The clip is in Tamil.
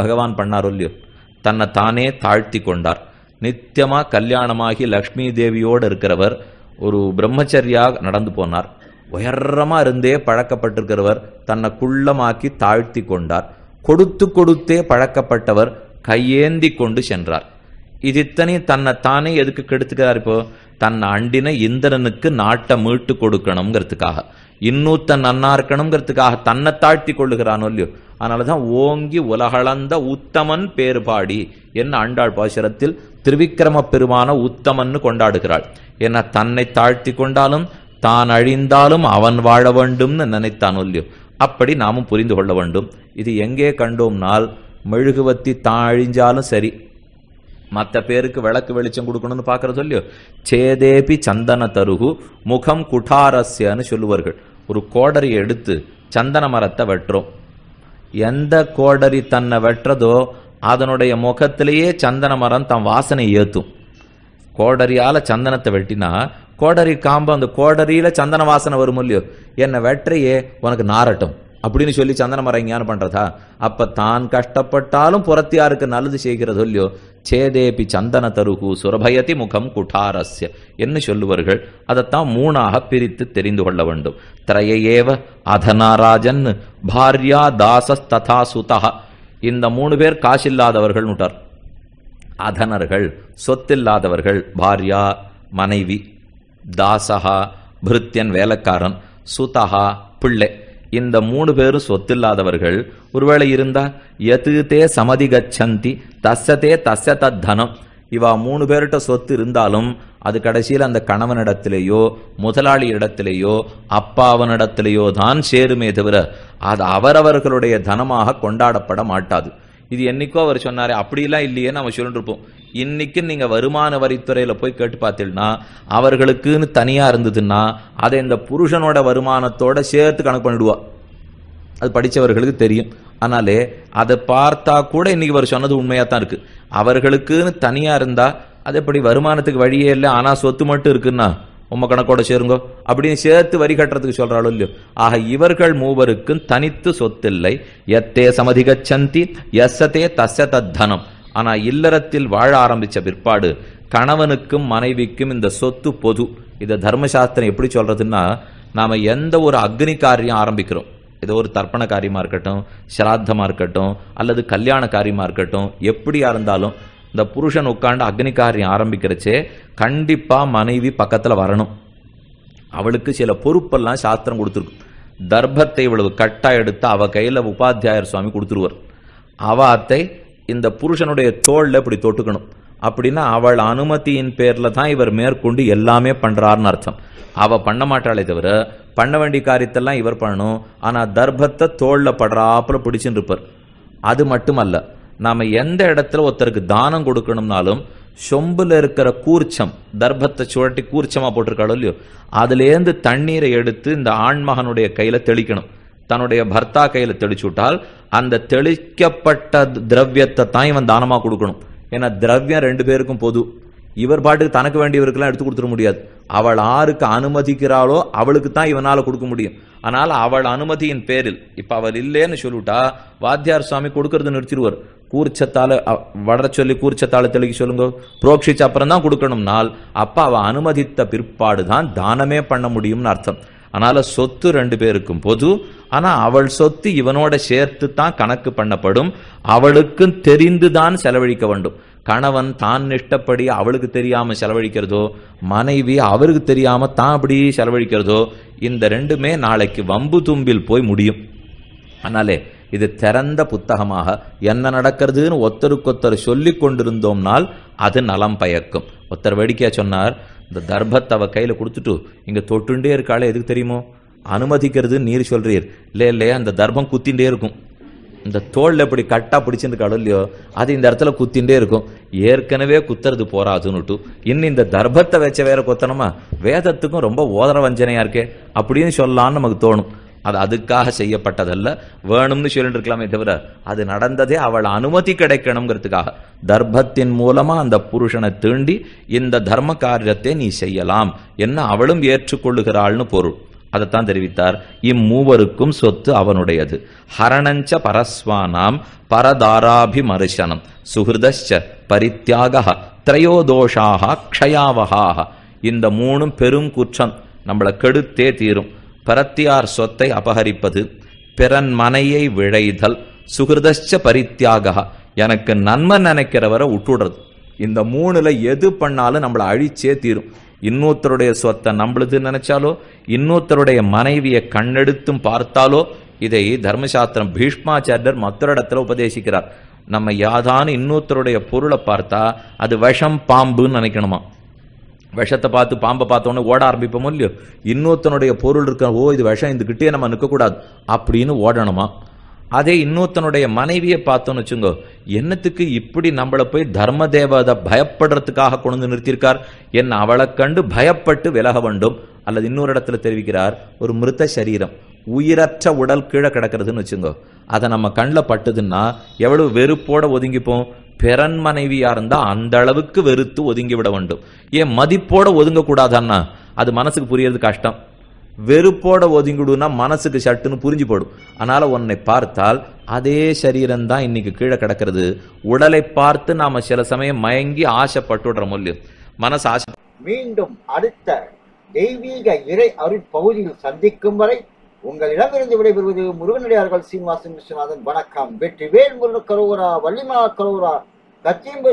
பகவான் பண்ணாரோ இல்லையோ தன்னை தானே தாழ்த்தி கொண்டார். நித்தியமாக கல்யாணமாகி லக்ஷ்மி தேவியோடு இருக்கிறவர் ஒரு பிரம்மச்சரியாக நடந்து போனார். உயரமாக இருந்தே பழக்கப்பட்டிருக்கிறவர் தன்னை குள்ளமாக்கி தாழ்த்தி கொண்டார். கொடுத்து கொடுத்தே பழக்கப்பட்டவர் கையேந்தி கொண்டு சென்றார். இது இத்தனையும் தன்னை தானே எதுக்கு கெடுத்துக்கிறார் இப்போ? தன்னை அண்டின இந்திரனுக்கு நாட்டை மீட்டு கொடுக்கணுங்கிறதுக்காக இன்னூத்தன் நன்னா இருக்கணுங்கிறதுக்காக தன்னை தாழ்த்தி கொள்ளுகிறானோ இல்லையோ? அதனாலதான் ஓங்கி உலகளந்த உத்தமன் பேறுபாடி என்ன ஆண்டாள் பாசுரத்தில் திருவிக்கிரம பெருமான உத்தமன்னு கொண்டாடுகிறாள். என்ன தன்னை தாழ்த்தி கொண்டாலும் தான் அழிந்தாலும் அவன் வாழ வேண்டும்னு நினைத்தான் இல்லையோ? அப்படி நாமும் புரிந்து கொள்ள வேண்டும். இது எங்கே கண்டோம்னால் மெழுகுவத்தி தான் அழிஞ்சாலும் சரி மற்ற பேருக்கு விளக்கு வெளிச்சம் கொடுக்கணும்னு பார்க்கறது இல்லையோ சேதேபி சந்தன தருகு முகம் குட்டாரஸ்யன்னு சொல்லுவார்கள் ஒரு கோடரியை எடுத்து சந்தன மரத்தை வெட்டுறோம் எந்த கோடரி தன்னை வெட்டுறதோ அதனுடைய முகத்திலேயே சந்தன மரம் தன் வாசனை ஏத்தும் கோடரியால சந்தனத்தை வெட்டினா கோடரி காம்பு அந்த கோடரியில சந்தன வாசனை வரும் இல்லையோ என்னை வெட்டுறையே உனக்கு நாரட்டும் அப்படின்னு சொல்லி சந்தன மரம் ஞானம் பண்றதா? அப்ப தான் கஷ்டப்பட்டாலும் புறத்தியாருக்கு நல்லது செய்கிறதோ இல்லையோ? சேதேபி சந்தன தருகு சுரபயதி முகம் குட்டாரஸ்ய. என்று சொல்லுவார்கள். அதைத்தான் மூணாக பிரித்து தெரிந்து கொள்ள வேண்டும். திரையேவ அதனாராஜன் பாரியா தாசஸ் ததா சுதா இந்த மூணு பேர் காசில்லாதவர்கள் விட்டார் அதனர்கள் சொத்தில்லாதவர்கள் பாரியா மனைவி தாசகா பிருத்தியன் வேலைக்காரன் சுதகா பிள்ளை. இந்த மூணு பேரும் சொத்தில்லாதவர்கள் ஒருவேளை இருந்தா எது தே சமதி கச்சந்தி தஸ்ஸதே தச தத்தனம் இவா மூணு பேர்கிட்ட சொத்து இருந்தாலும் அது கடைசியில் அந்த கணவனிடத்திலேயோ முதலாளி இடத்திலேயோ அப்பாவனிடத்திலேயோ தான் சேருமே தவிர அது அவரவர்களுடைய தனமாக கொண்டாடப்பட மாட்டாது. இது என்னைக்கோ அவர் சொன்னார் அப்படிலாம் இல்லையே நம்ம சொல்லிருப்போம் இன்னைக்கு நீங்க வருமான வரித்துறையில போய் கேட்டு பார்த்தீங்கன்னா அவர்களுக்குன்னு தனியா இருந்ததுன்னா அதை இந்த புருஷனோட வருமானத்தோட சேர்த்து கணக்கு பண்ணிடுவா. அது படித்தவர்களுக்கு தெரியும். ஆனாலே அதை பார்த்தா கூட இன்னைக்கு அவர் சொன்னது உண்மையாக தான் இருக்குது அவர்களுக்குன்னு தனியாக இருந்தால் அது எப்படி வருமானத்துக்கு வழியே இல்லை ஆனால் சொத்து மட்டும் இருக்குன்னா உம்ம கணக்கோட சேருங்கோ அப்படின்னு சேர்த்து வரி கட்டுறதுக்கு சொல்றாளோ இல்லையோ. ஆக இவர்கள் மூவருக்கும் தனித்து சொத்தில்லை. எத்தே சமதிகச்சந்தி எஸ்ஸதே தச தத்தனம் ஆனா இல்லறத்தில் வாழ ஆரம்பிச்ச பிற்பாடு கணவனுக்கும் மனைவிக்கும் இந்த சொத்து பொது. இதை தர்மசாஸ்திரம் எப்படி சொல்றதுன்னா நாம எந்த ஒரு அக்னி காரியம் ஆரம்பிக்கிறோம். ஏதோ ஒரு தர்ப்பண காரியமாக இருக்கட்டும் சிராத்தமாக இருக்கட்டும் அல்லது கல்யாண காரியமாக இருக்கட்டும் எப்படியா இருந்தாலும் இந்த புருஷன் உட்காண்டு அக்னி காரியம் ஆரம்பிக்கிறச்சே கண்டிப்பாக மனைவி பக்கத்தில் வரணும். அவளுக்கு சில பொறுப்பெல்லாம் சாஸ்திரம் கொடுத்துருக்கு. தர்ப்பத்தை இவ்வளவு கட்டா எடுத்து அவ கையில் உபாத்தியாயர் சுவாமி கொடுத்துருவார். அவ அத்தை இந்த புருஷனுடைய தோளில் இப்படி தொட்டுக்கணும். அப்படின்னா அவள் அனுமதியின் பேரில் தான் இவர் மேற்கொண்டு எல்லாமே பண்ணுறாருன்னு அர்த்தம். அவள் பண்ண மாட்டாளே தவிர பண்ண வேண்டிய காரியத்தெல்லாம் இவர் பண்ணணும். ஆனால் தர்ப்பத்தை தோளில் படுறாப்புல பிடிச்சுன்னு இருப்பார் அது மட்டுமல்ல நாம் எந்த இடத்துல ஒருத்தருக்கு தானம் கொடுக்கணும்னாலும் சொம்பில் இருக்கிற கூர்ச்சம் தர்ப்பத்தை சுழட்டி கூர்ச்சமாக போட்டிருக்காளோ இல்லையோ அதுலேருந்து தண்ணீரை எடுத்து இந்த ஆண்மகனுடைய கையில் தெளிக்கணும். தன்னுடைய பர்த்தா கையில் தெளிச்சு விட்டால் அந்த தெளிக்கப்பட்ட திரவியத்தை தான் இவன் தானமாக கொடுக்கணும். ஏன்னா திரவியம் ரெண்டு பேருக்கும் பொது. இவர் பாட்டுக்கு தனக்கு வேண்டியவருக்கெல்லாம் எடுத்து கொடுத்துட முடியாது. அவள் ஆருக்கு அனுமதிக்கிறாளோ அவளுக்கு தான் இவனால கொடுக்க முடியும். ஆனால் அவள் அனுமதியின் பேரில் இப்ப அவள் இல்லைன்னு சொல்லிவிட்டா வாத்தியார் சுவாமி கொடுக்கறது நிறுத்திடுவார். கூர்ச்சத்தால வட சொல்லி கூர்ச்சத்தால தெளிக்க சொல்லுங்க. புரோக்ஷிச்ச அப்புறம் தான் கொடுக்கணும்னால் அப்ப அவ அனுமதித்த பிற்பாடு தான் தானமே பண்ண முடியும்னு அர்த்தம். அதனால் சொத்து ரெண்டு பேருக்கும் பொது. ஆனா அவள் சொத்து இவனோட சேர்த்து தான் கணக்கு பண்ணப்படும். அவளுக்கும் தெரிந்துதான் செலவழிக்க வேண்டும். கணவன் தான் இஷ்டப்படி அவளுக்கு தெரியாம செலவழிக்கிறதோ மனைவி அவருக்கு தெரியாம தான் அப்படி செலவழிக்கிறதோ இந்த ரெண்டுமே நாளைக்கு வம்பு தும்பில் போய் முடியும். அதனாலே இது திறந்த புத்தகமாக என்ன நடக்கிறதுன்னு ஒருத்தருக்கொத்தர் சொல்லிக் கொண்டிருந்தோம்னால் அது நலம் பயக்கும். ஒருத்தர் வேடிக்கையா சொன்னார் இந்த தர்பத்தை அவ கையில கொடுத்துட்டு இங்க தொட்டுண்டே இருக்காளே எதுக்கு தெரியுமோ? அனுமதிக்கிறது நீர் சொல்றீர். இல்லை இல்லையா? அந்த தர்பம் குத்திண்டே இருக்கும். இந்த தோல்ல இப்படி கட்டாக பிடிச்சிருக்காளோ இல்லையோ அது இந்த இடத்துல குத்திண்டே இருக்கும். ஏற்கனவே குத்துறது போறாதுன்னுட்டு இன்னும் இந்த தர்பத்தை வச்ச வேற குத்தனமா வேதத்துக்கும் ரொம்ப ஓதர வஞ்சனையா இருக்கே. அப்படின்னு சொல்லலான்னு நமக்கு தோணும். அது அதுக்காக செய்யப்பட்டதல்ல. வேணும்னு சொல்லிட்டு இருக்கலாமே தவிர அது நடந்ததே அவள் அனுமதி கிடைக்கணுங்கிறதுக்காக. தர்ப்பத்தின் மூலமா அந்த புருஷனை தீண்டி இந்த தர்ம காரியத்தை நீ செய்யலாம். என்ன அவளும் ஏற்றுக்கொள்ளுகிறாள்னு பொருள். அதைத்தான் தெரிவித்தார். இம்மூவருக்கும் சொத்து அவனுடையது. ஹரணஞ்ச பரஸ்வானாம் பரதாராபிமர்சனம் சுகிருதச்ச பரித்தியாக திரையோதோஷாக க்ஷயாவகாக இந்த மூணும் பெரும் குற்றம் நம்மளை கெடுத்தே தீரும். பரத்தியார் சொத்தை அபகரிப்பது பிறன் மனையை விழைதல். சுகிருதச்ச பரித்தியாக எனக்கு நன்மை நினைக்கிறவரை விட்டுடுறது இந்த மூணுல எது பண்ணாலும் நம்மளை அழிச்சே தீரும். இன்னொருத்தருடைய சொத்தை நம்மளுது நினைச்சாலோ இன்னொருத்தருடைய மனைவியை கண்ணெடுத்தும் பார்த்தாலோ இதை தர்மசாஸ்திரம் பீஷ்மாச்சாரியர் மற்றொரு இடத்துல உபதேசிக்கிறார். நம்ம யாதான இன்னொருத்தருடைய பொருளை பார்த்தா அது விஷம் பாம்புன்னு நினைக்கணுமா? விஷத்தை பார்த்து பாம்பை பார்த்தோன்னே ஓட ஆரம்பிப்போமோ இல்லையோ? இன்னொருத்தனுடைய பொருள் இருக்க ஓ இது விஷம் இந்த கிட்டே நம்ம நிற்கக்கூடாது. அப்படின்னு ஓடணுமா? அதே இன்னொருத்தனுடைய மனைவியை பார்த்தோன்னு வச்சுங்கோ என்னத்துக்கு இப்படி நம்மளை போய் தர்ம தேவதை பயப்படுறதுக்காக கொண்டு நிறுத்தியிருக்கார்? என் அவளை கண்டு பயப்பட்டு விலக வேண்டும். அல்லது இன்னொரு இடத்துல தெரிவிக்கிறார் ஒரு மிருத்த சரீரம் உயிரற்ற உடல் கீழே கிடக்கிறதுன்னு வச்சுங்கோ அதை நம்ம கண்ணில் பட்டுதுன்னா எவ்வளவு வெறுப்போட ஒதுங்கிப்போம்? பிறன் மனைவியாக இருந்தால் அந்த அளவுக்கு வெறுத்து ஒதுங்கி விட வேண்டும். ஏன் மதிப்போட ஒதுங்கக்கூடாதான்னா? அது மனசுக்கு புரியறது கஷ்டம். வெறுப்போட ஒதுங்கிடுனா மனசுக்கு சட்டுன்னு புரிஞ்சு போடும். அதனால உன்னை பார்த்தால் அதே சரீரம் தான் இன்னைக்கு கீழே கிடக்கிறது. உடலை பார்த்து நாம சில சமயம் மயங்கி ஆசைப்பட்டுடுறோம் இல்லையோ மனசு ஆசை மீண்டும் அடுத்த தெய்வீக இறை அருட்பகுதியில் சந்திக்கும் வரை உங்களிடமிருந்து விடைபெறுவது முருகனடியார்கள் சீனிவாசன் விஸ்வநாதன். வணக்கம். வெற்றி வேல் முருகன் கரோரா வள்ளிமா கரோரா கச்சியம்பை